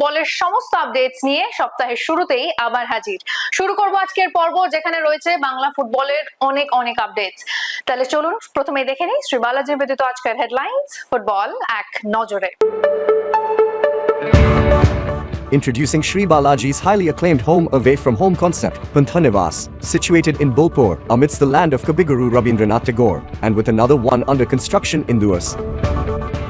ফুটবলের সমস্ত আপডেটস নিয়ে সপ্তাহের শুরুতেই আবার হাজির শুরু করব আজকের পর্ব যেখানে রয়েছে বাংলা ফুটবলের অনেক অনেক আপডেটস তাহলে চলুন প্রথমে দেখে নিই শ্রী বালাজি ব্যতীত আজকের হেডলাইন্স ফুটবল এক নজরে Introducing Sri Balaji's highly acclaimed home away from home concept, Panthanivas, situated in Bolpur, amidst the land of Kabiguru Rabindranath Tagore, and with another one under construction in Duas.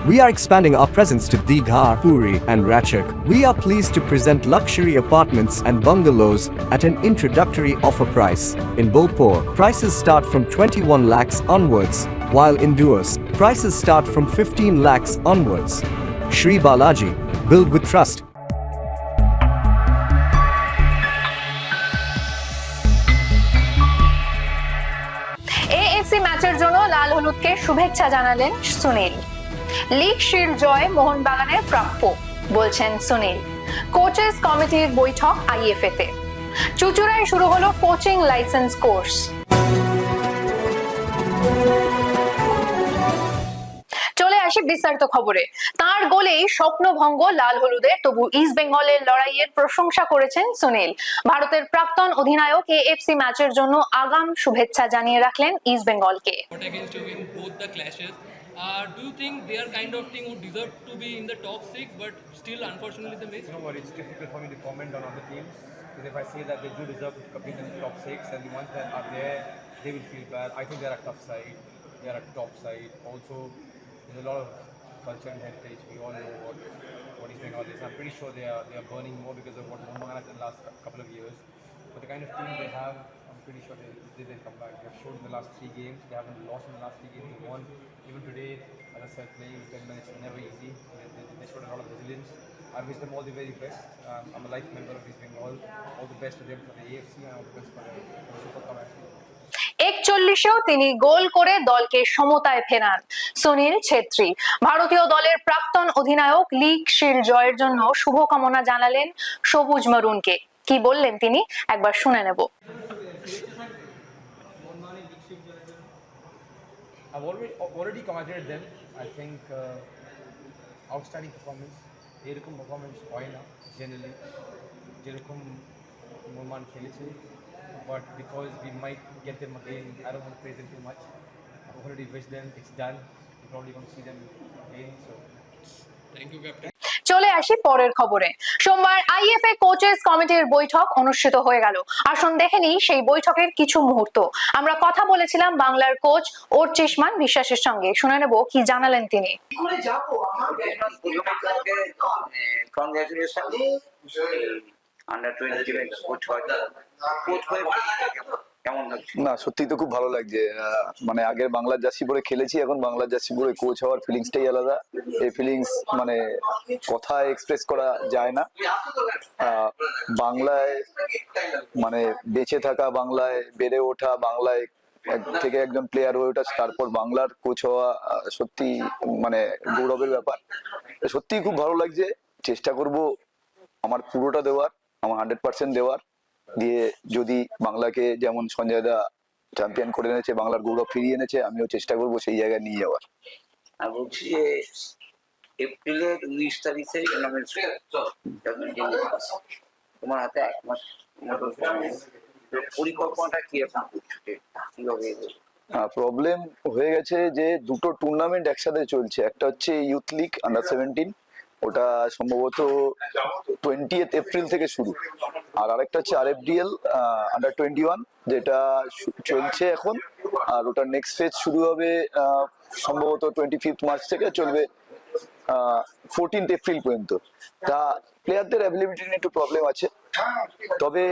We are expanding our presence to Digha, Puri, and Ratchak. We are pleased to present luxury apartments and bungalows at an introductory offer price. In Bolpur, prices start from 21 lakhs onwards, while in Duas, prices start from 15 lakhs onwards. Sri Balaji, build with trust. AFC ম্যাচের জন্য লাল হলুদকে শুভেচ্ছা জানালেন Sunil league shield জয় মোহনবাগানের প্রাপ্য, বলছেন Sunil. Coaches কমিটির বৈঠক IFA তে চুচুড়ায় শুরু হলো কোচিং লাইসেন্স কোর্স। আসি বিস্তারিত খবরে। তার গোলেই স্বপ্নভঙ্গ লাল হলুদের, তবু ইস্ট বেঙ্গলের লড়াইয়ের প্রশংসা করেছেন সুনীল। ভারতের প্রাক্তন অধিনায়ক এএফসি ম্যাচের জন্য আগাম শুভেচ্ছা জানিয়ে রাখলেন ইস্ট বেঙ্গলকে। Uh, do you think their kind of team would deserve to be in the top six, but still, unfortunately, they missed? Know what? It's difficult for me to comment on other teams because if I say that they do deserve to compete in the top six, and the ones that are there, they will feel bad. I think they're a tough side. They're a top side. Also, there's a lot of culture and heritage. We all know what what is going on. I'm pretty sure they are they are burning more because of what Mohan has done the last couple of years. But the kind of team they have, pretty sure they they will come back. They have showed in the last three games. They haven't lost in the last three games. They won. Even today, as I said, playing with 10 minutes is never easy. They, they, they showed a lot of resilience. I wish them all the very best. Um, I'm a life member of East Bengal. All the best to them for the AFC and all the best for the, for the Super Cup. একচল্লিশেও তিনি গোল করে দলকে সমতায় ফেরান সুনীল ছেত্রী ভারতীয় দলের প্রাক্তন অধিনায়ক league shield জয়ের জন্য শুভকামনা জানালেন সবুজ মরুনকে কি বললেন তিনি একবার শুনে নেব I've already already congratulated them. I think uh, outstanding performance. এরকম পারফরমেন্স হয় না জেনারেলি যেরকম মোমান খেলেছে but because we might get them again, I don't want to praise them too much. I've already wished them it's done. you probably won't see them again. So, thank you, Captain. চলে আসি পরের খবরে। সোমবার IFA coaches কমিটির বৈঠক অনুষ্ঠিত হয়ে গেল। আসুন দেখে নিই সেই বৈঠকের কিছু মুহূর্ত। আমরা কথা বলেছিলাম বাংলার কোচ ওরচিসমান বিশ্বাসের সঙ্গে। শুনে নেব কি জানালেন তিনি। কংগ্রেচুলেশন আন্ডার টোয়েন্টি কোচ হয়। কোচ হয়ে না সত্যি তো খুব ভালো লাগছে। মানে আগের বাংলার জার্সি পরে খেলেছি, এখন বাংলার জার্সি পরে কোচ হওয়ার ফিলিংসটাই আলাদা। এই ফিলিংস মানে কথায় এক্সপ্রেস করা যায় না। বাংলায় মানে বেঁচে থাকা, বাংলায় বেড়ে ওঠা, বাংলায় থেকে একজন প্লেয়ার হয়ে ওঠা, তারপর বাংলার কোচ হওয়া সত্যি মানে গৌরবের ব্যাপার। সত্যি খুব ভালো লাগছে। চেষ্টা করব আমার পুরোটা দেওয়ার, আমার হান্ড্রেড পার্সেন্ট দেওয়ার। দিয়ে যদি বাংলাকে যেমন সঞ্জয় দা চ্যাম্পিয়ন করে এনেছে বাংলার গৌরব ফিরিয়ে এনেছে আমিও চেষ্টা করব সেই জায়গায় নিয়ে যাওয়ার। আর বলছি যে এপ্রিলের উনিশ তারিখে টুর্নামেন্ট তোমার হাতে এক মাস পরিকল্পনাটা কি কীভাবে প্রবলেম হয়ে গেছে যে দুটো টুর্নামেন্ট একসাথে চলছে। একটা হচ্ছে ইউথ লিগ আন্ডার সেভেন্টিন ওটা সম্ভবত টোয়েন্টি এপ্রিল থেকে শুরু। আর আরেকটা হচ্ছে R F DL under twenty one যেটা চলছে এখন। আর ওটার নেক্সট ফেজ শুরু হবে সম্ভবত টোয়েন্টি ফিফথ মার্চ থেকে চলবে ফোরটিন্থ এপ্রিল পর্যন্ত। তা প্লেয়ারদের অ্যাভেলেবিলিটি নিয়ে একটু প্রবলেম আছে। তবে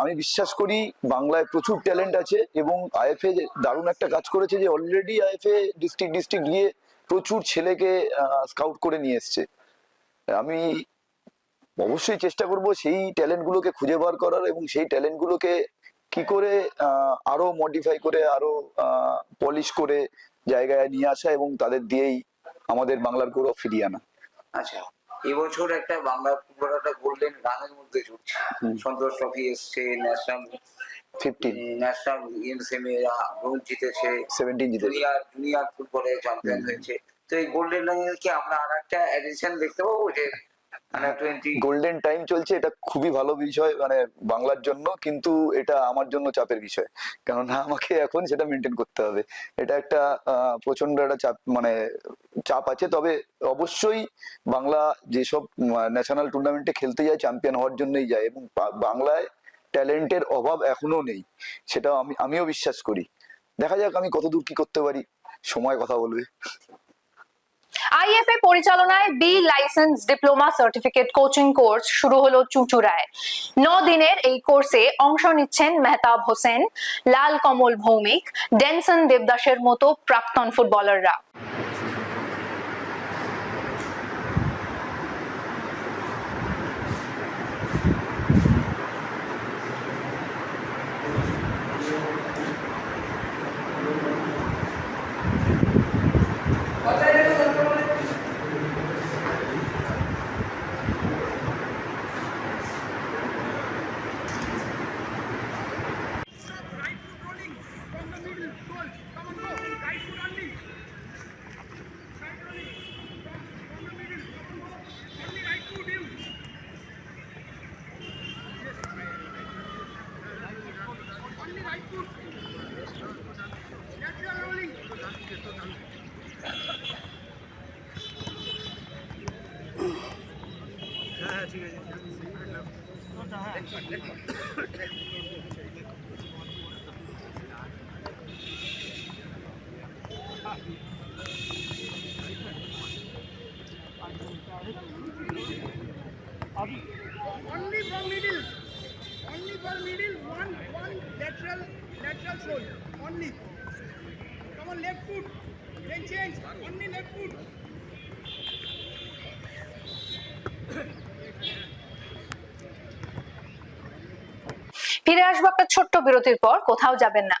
আমি বিশ্বাস করি বাংলায় প্রচুর ট্যালেন্ট আছে এবং আইএফএ দারুণ একটা কাজ করেছে যে অলরেডি আইএফএ ডিস্ট্রিক্ট ডিস্ট্রিক্ট গিয়ে প্রচুর ছেলেকে স্কাউট করে নিয়ে এসছে। আমি অবশ্যই চেষ্টা করব সেই ট্যালেন্ট গুলোকে খুঁজে বার করার এবং সেই ট্যালেন্ট গুলোকে কি করে আরও মডিফাই করে আরও পলিশ করে জায়গায় নিয়ে আসা এবং তাদের দিয়েই আমাদের বাংলার গৌরব ফিরিয়ে আনা। আচ্ছা এবছর একটা বাংলা ফুটবল একটা গোল্ডেন রানের মধ্যে সন্তোষ ট্রফি এসছে ন্যাশনাল ফিফটিন ন্যাশনাল গেমস মেয়েরা ব্রোঞ্জ জিতেছে সেভেন্টিন জিতেছে। জুনিয়র জুনিয়র ফুটবলে চ্যাম্পিয়ন হয়েছে। তো এই গোল্ডেন কি আমরা আর একটা অ্যাডিশন দেখতে পাবো যে গোল্ডেন টাইম চলছে, এটা খুবই ভালো বিষয় মানে বাংলার জন্য, কিন্তু এটা আমার জন্য চাপের বিষয়। কেননা আমাকে এখন সেটা মেনটেন করতে হবে। এটা একটা প্রচণ্ড একটা চাপ মানে চাপ আছে, তবে অবশ্যই বাংলা যেসব ন্যাশনাল টুর্নামেন্টে খেলতে যায় চ্যাম্পিয়ন হওয়ার জন্যই যায়, এবং বাংলায় ট্যালেন্টের অভাব এখনও নেই সেটা আমি, আমিও বিশ্বাস করি। দেখা যাক আমি কতদূর কি করতে পারি, সময় কথা বলবে। আইএফএ পরিচালনায় B licence diploma certificate coaching course শুরু হলো চুঁচুড়ায়। ন দিনের এই কোর্সে অংশ নিচ্ছেন মেহতাব হোসেন লাল কমল ভৌমিক, ডেনসন দেবদাসের মতো প্রাক্তন ফুটবলাররা। Only from middle. Only for middle. One, one lateral, lateral fold. Only. Come on, left foot. Then change. Only left foot. ফিরে আসব একটা ছোট্ট বিরতির পর কোথাও যাবেন না।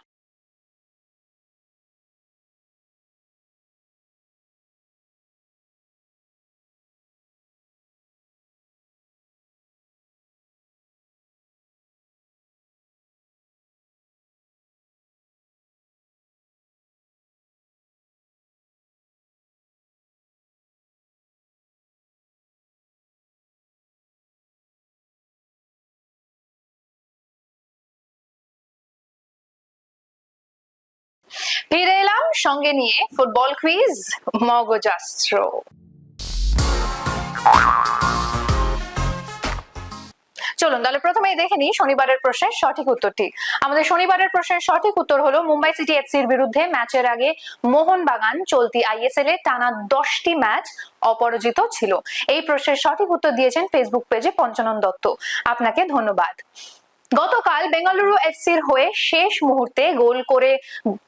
সঙ্গে নিয়ে ফুটবল কুইজ মগজাস্ত্র। চলুন তাহলে প্রথমেই দেখে নিই শনিবারের প্রশ্নের সঠিক উত্তরটি। আমাদের শনিবারের প্রশ্নের সঠিক উত্তর হলো, মুম্বাই সিটি এফসির বিরুদ্ধে ম্যাচের আগে মোহনবাগান চলতি আইএসএল এ টানা দশটি ম্যাচ অপরাজিত ছিল। এই প্রশ্নের সঠিক উত্তর দিয়েছেন ফেসবুক পেজে পঞ্চানন দত্ত। আপনাকে ধন্যবাদ। গতকাল বেঙ্গালুরু এফসির হয়ে শেষ মুহূর্তে গোল করে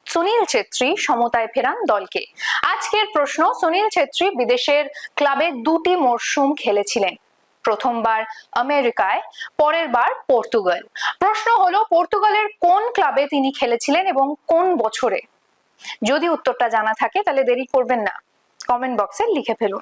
সুনীল ছেত্রী সমতায় ফেরান দলকে। আজকের প্রশ্ন, সুনীল ছেত্রী বিদেশের ক্লাবে দুটি মরশুম খেলেছিলেন। প্রথমবার আমেরিকায়, পরের বার পর্তুগাল। প্রশ্ন হলো, পর্তুগালের কোন ক্লাবে তিনি খেলেছিলেন এবং কোন বছরে? যদি উত্তরটা জানা থাকে, তাহলে দেরি করবেন না। কমেন্ট বক্সে লিখে ফেলুন।